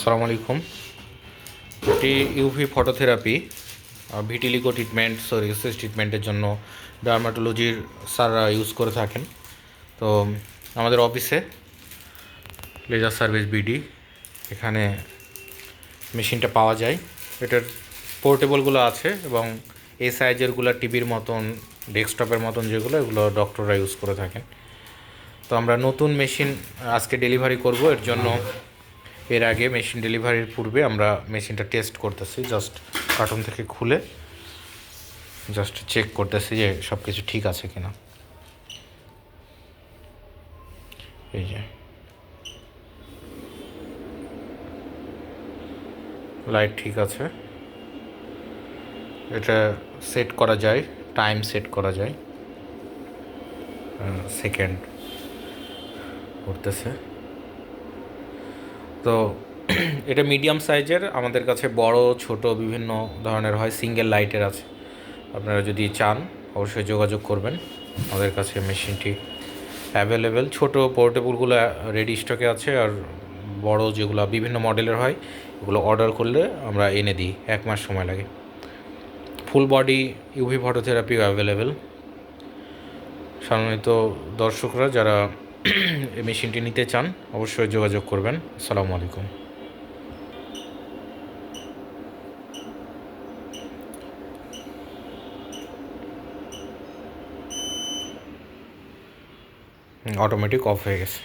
সালাম আলাইকুম এটি UV phototherapy vitiligo treatment psoriasis ট্রিটমেন্টের জন্য ডার্মাটোলজির স্যাররা ইউজ করে থাকেন। তো, আমাদের অফিসে লেজার সার্ভিস বিডি এখানে মেশিনটা পাওয়া যায়। এটার পোর্টেবলগুলো আছে এবং এই সাইজেরগুলো টিভির মতন ডেস্কটপের মতন যেগুলো, এগুলো ডক্টররা ইউজ করে থাকেন। তো আমরা নতুন মেশিন আজকে ডেলিভারি করব, এর জন্য এর আগে মেশিন ডেলিভারির পূর্বে আমরা মেশিনটা টেস্ট করতেছি জাস্ট কার্টুন থেকে খুলে জাস্ট চেক করতেছি যে সব কিছু ঠিক আছে কিনা। এই যে। লাইট ঠিক আছে। এটা সেট করা যায় টাইম সেট করা যায়। সেকেন্ড করতেছে। তো এটা মিডিয়াম সাইজের আমাদের কাছে বড়, ছোট, বিভিন্ন ধরনের হয় সিঙ্গেল লাইটের আছে। আপনারা যদি চান, অবশ্যই যোগাযোগ করবেন। আমাদের কাছে মেশিনটি অ্যাভেলেবেল ছোট পোর্টেবলগুলো রেডি স্টকে আছে আর বড় যেগুলো, বিভিন্ন মডেলের হয়, এগুলো অর্ডার করলে আমরা এনে দিই, এক মাস সময় লাগে। ফুল বডি ইউভি ফটোথেরাপিও অ্যাভেলেবেল সম্মানিত দর্শকরা, যারা এই মেশিনটি নিতে চান অবশ্যই যোগাযোগ করবেন। আসসালামু আলাইকুম। অটোমেটিক অফ হয়ে গেছে।